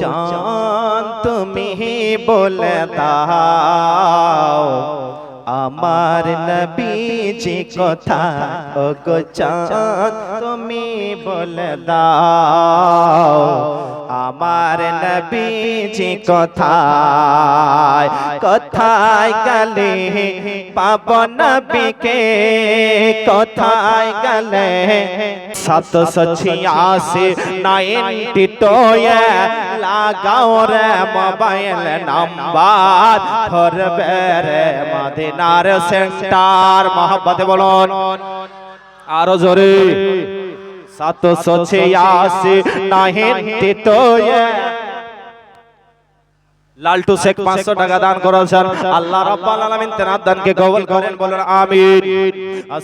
চাঁদ, তুমি বলে দাও, আমার নবীজি কথা। ও গো চাঁদ, তুমি বলে দাও, আমার নবীজি কোথায় কোথায় গেলে পাব নবীকে কোথায় গেলে সাতশো ছিয়াশি নাইনটি টু লাগাও রে মোবাইল নাম্বার ধরবে রে মদিনার সেন্টার। মোহাম্মদ বলুন। আরও জোরে। সাতশো ছিয়াশি নাইনটি লালটু শেখ পাঁচশো টাকা দান করেছেন আল্লাহ রাব্বাল আলামিন তেনার দানকে কবুল করেন বলেন আমিন।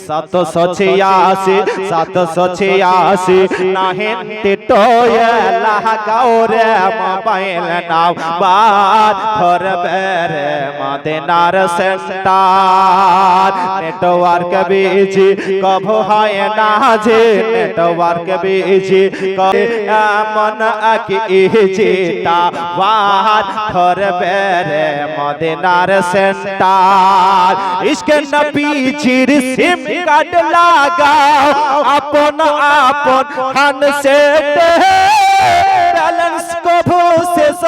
সাতশো ছিয়াশি সাতশো ছিয়াশি নাহিন টিটোয়ে লাগাও মা মোবাইল নাও বাদ ধরবে রে। মদিনার সেন্টার। নেটওয়ার্ক বিজি কভু হয় না যে নেটওয়ার্ক বিজি এমন এক ইজিটা বাদ ধরবে রে মদিনার সেন্টার। ইসকে নবীজির সিম কার্ড লাগাও, আপন আপন হ্যান্ডসেট ব্যালেন্স কভু শেষ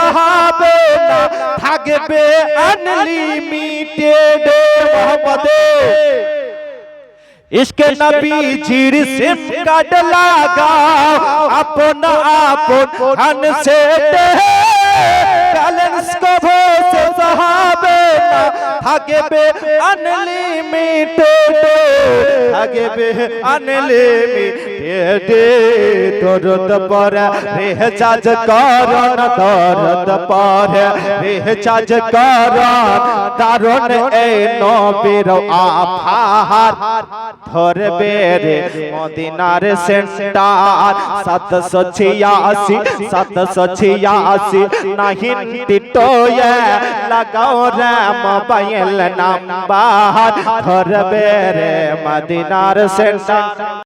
থাকবে আনলিমিটেড মোহাম্মদে ইসকে নবীজির সিম কার্ড লাগাও। আপন আপন হ্যান্ডসেট ব্যালেন্স কভু শেষ হবে না। থাকবে আনলিমিটেড থাকবে আনলিমিটেড দরদ পর রেচার্জ করন দরদ পর রেচার্জ করন কারণ এই নবীর আফার ধরবে রে মদিনার সেন্টার সাতশো ছিয়াশি সাতশো ছিয়াশি নাহিন টিটোয়ে লাগাও রে মোবাইল নাম্বার ধরবে রে মদিনার সেন্টার